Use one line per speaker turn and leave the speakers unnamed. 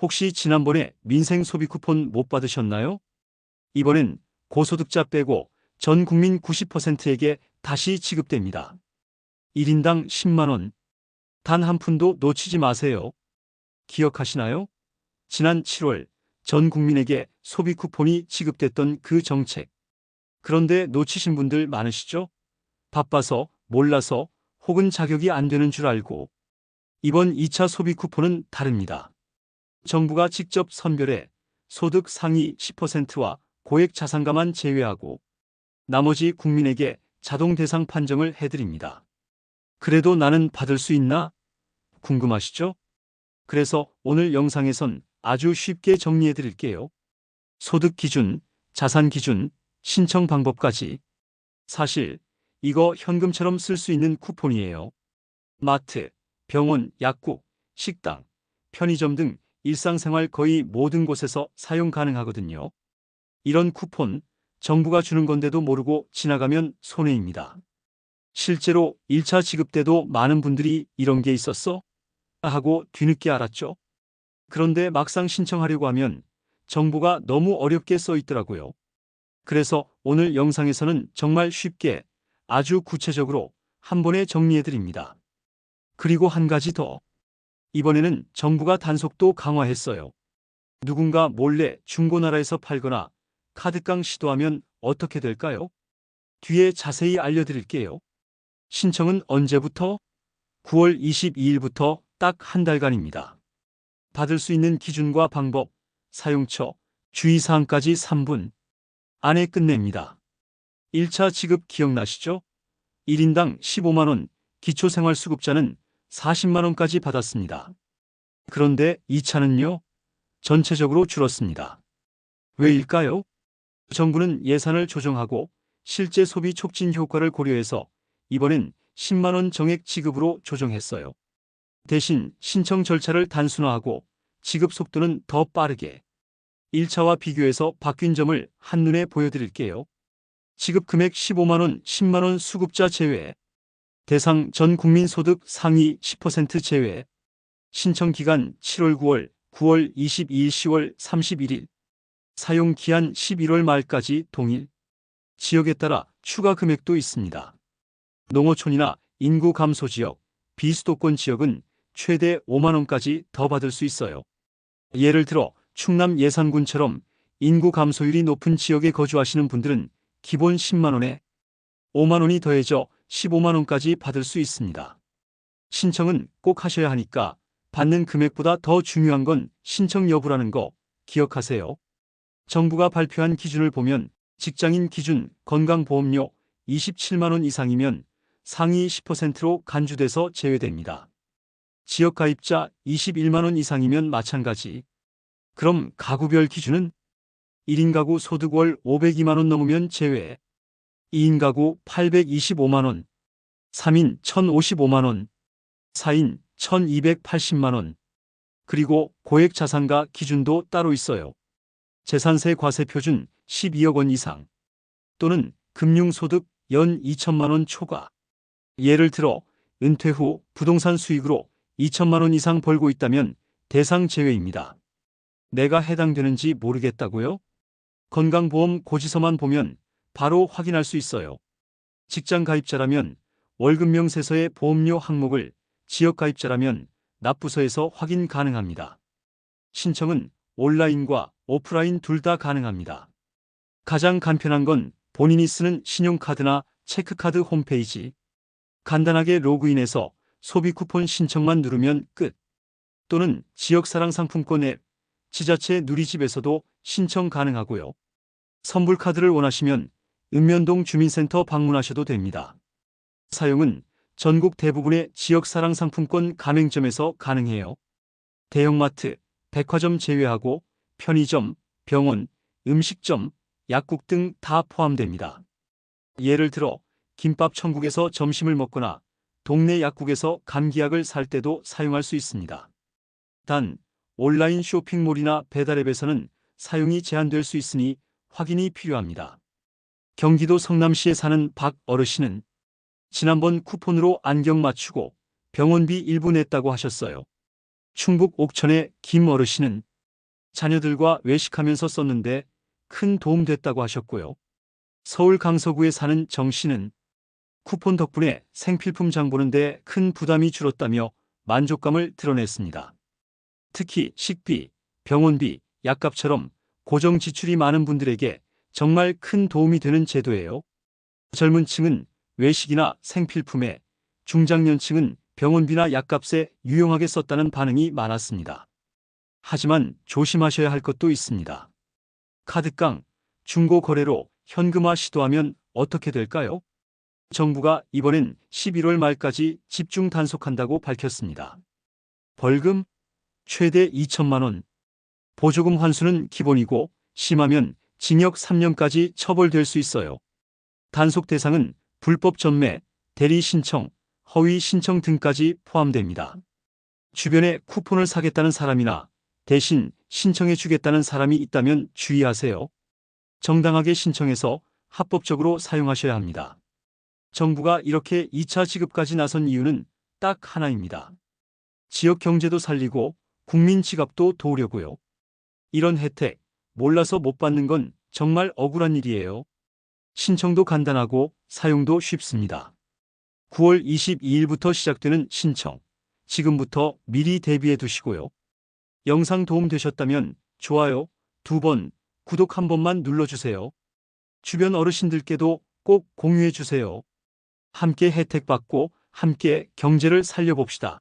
혹시 지난번에 민생 소비 쿠폰 못 받으셨나요? 이번엔 고소득자 빼고 전 국민 90%에게 다시 지급됩니다. 1인당 10만원. 단 한 푼도 놓치지 마세요. 기억하시나요? 지난 7월 전 국민에게 소비 쿠폰이 지급됐던 그 정책. 그런데 놓치신 분들 많으시죠? 바빠서, 몰라서, 혹은 자격이 안 되는 줄 알고. 이번 2차 소비 쿠폰은 다릅니다. 정부가 직접 선별해 소득 상위 10%와 고액 자산가만 제외하고 나머지 국민에게 자동 대상 판정을 해드립니다. 그래도 나는 받을 수 있나? 궁금하시죠? 그래서 오늘 영상에선 아주 쉽게 정리해 드릴게요. 소득 기준, 자산 기준, 신청 방법까지. 사실 이거 현금처럼 쓸 수 있는 쿠폰이에요. 마트, 병원, 약국, 식당, 편의점 등 일상생활 거의 모든 곳에서 사용 가능하거든요. 이런 쿠폰 정부가 주는 건데도 모르고 지나가면 손해입니다. 실제로 1차 지급 때도 많은 분들이 이런 게 있었어? 하고 뒤늦게 알았죠. 그런데 막상 신청하려고 하면 정보가 너무 어렵게 써 있더라고요. 그래서 오늘 영상에서는 정말 쉽게 아주 구체적으로 한 번에 정리해 드립니다. 그리고 한 가지 더. 이번에는 정부가 단속도 강화했어요. 누군가 몰래 중고나라에서 팔거나 카드깡 시도하면 어떻게 될까요? 뒤에 자세히 알려드릴게요. 신청은 언제부터? 9월 22일부터 딱 한 달간입니다. 받을 수 있는 기준과 방법, 사용처, 주의사항까지 3분 안에 끝냅니다. 1차 지급 기억나시죠? 1인당 15만원, 기초생활수급자는 40만원까지 받았습니다. 그런데 2차는요? 전체적으로 줄었습니다. 왜일까요? 정부는 예산을 조정하고 실제 소비 촉진 효과를 고려해서 이번엔 10만원 정액 지급으로 조정했어요. 대신 신청 절차를 단순화하고 지급 속도는 더 빠르게 1차와 비교해서 바뀐 점을 한눈에 보여드릴게요. 지급 금액 15만원, 10만원 수급자 제외, 대상 전 국민 소득 상위 10% 제외, 신청 기간 7월 9월, 9월 22일, 10월 31일, 사용 기한 11월 말까지 동일, 지역에 따라 추가 금액도 있습니다. 농어촌이나 인구 감소 지역, 비수도권 지역은 최대 5만원까지 더 받을 수 있어요. 예를 들어 충남 예산군처럼 인구 감소율이 높은 지역에 거주하시는 분들은 기본 10만원에 5만원이 더해져 15만원까지 받을 수 있습니다. 신청은 꼭 하셔야 하니까 받는 금액보다 더 중요한 건 신청 여부라는 거 기억하세요. 정부가 발표한 기준을 보면 직장인 기준 건강보험료 27만원 이상이면 상위 10%로 간주돼서 제외됩니다. 지역가입자 21만원 이상이면 마찬가지. 그럼 가구별 기준은 1인 가구 소득 월 502만원 넘으면 제외, 2인 가구 825만원, 3인 1055만원, 4인 1280만원, 그리고 고액 자산가 기준도 따로 있어요. 재산세 과세 표준 12억 원 이상 또는 금융소득 연 2천만 원 초과. 예를 들어 은퇴 후 부동산 수익으로 2천만 원 이상 벌고 있다면 대상 제외입니다. 내가 해당되는지 모르겠다고요? 건강보험 고지서만 보면 바로 확인할 수 있어요. 직장 가입자라면 월급 명세서의 보험료 항목을 지역 가입자라면 납부서에서 확인 가능합니다. 신청은 온라인과 오프라인 둘 다 가능합니다. 가장 간편한 건 본인이 쓰는 신용카드나 체크카드 홈페이지. 간단하게 로그인해서 소비 쿠폰 신청만 누르면 끝. 또는 지역사랑 상품권 앱, 지자체 누리집에서도 신청 가능하고요. 선불카드를 원하시면 읍면동 주민센터 방문하셔도 됩니다. 사용은 전국 대부분의 지역사랑 상품권 가맹점에서 가능해요. 대형마트, 백화점 제외하고 편의점, 병원, 음식점, 약국 등 다 포함됩니다. 예를 들어 김밥 천국에서 점심을 먹거나 동네 약국에서 감기약을 살 때도 사용할 수 있습니다. 단 온라인 쇼핑몰이나 배달앱에서는 사용이 제한될 수 있으니 확인이 필요합니다. 경기도 성남시에 사는 박 어르신은 지난번 쿠폰으로 안경 맞추고 병원비 일부 냈다고 하셨어요. 충북 옥천의 김 어르신은 자녀들과 외식하면서 썼는데 큰 도움 됐다고 하셨고요. 서울 강서구에 사는 정 씨는 쿠폰 덕분에 생필품 장 보는데 큰 부담이 줄었다며 만족감을 드러냈습니다. 특히 식비, 병원비, 약값처럼 고정 지출이 많은 분들에게 정말 큰 도움이 되는 제도예요. 젊은 층은 외식이나 생필품에, 중장년층은 병원비나 약값에 유용하게 썼다는 반응이 많았습니다. 하지만 조심하셔야 할 것도 있습니다. 카드깡, 중고 거래로 현금화 시도하면 어떻게 될까요? 정부가 이번엔 11월 말까지 집중 단속한다고 밝혔습니다. 벌금 최대 2천만 원. 보조금 환수는 기본이고 심하면 징역 3년까지 처벌될 수 있어요. 단속 대상은 불법 전매, 대리 신청, 허위 신청 등까지 포함됩니다. 주변에 쿠폰을 사겠다는 사람이나 대신 신청해 주겠다는 사람이 있다면 주의하세요. 정당하게 신청해서 합법적으로 사용하셔야 합니다. 정부가 이렇게 2차 지급까지 나선 이유는 딱 하나입니다. 지역 경제도 살리고 국민 지갑도 도우려고요. 이런 혜택 몰라서 못 받는 건 정말 억울한 일이에요. 신청도 간단하고 사용도 쉽습니다. 9월 22일부터 시작되는 신청. 지금부터 미리 대비해 두시고요. 영상 도움 되셨다면 좋아요 두 번, 구독 한 번만 눌러주세요. 주변 어르신들께도 꼭 공유해 주세요. 함께 혜택 받고 함께 경제를 살려봅시다.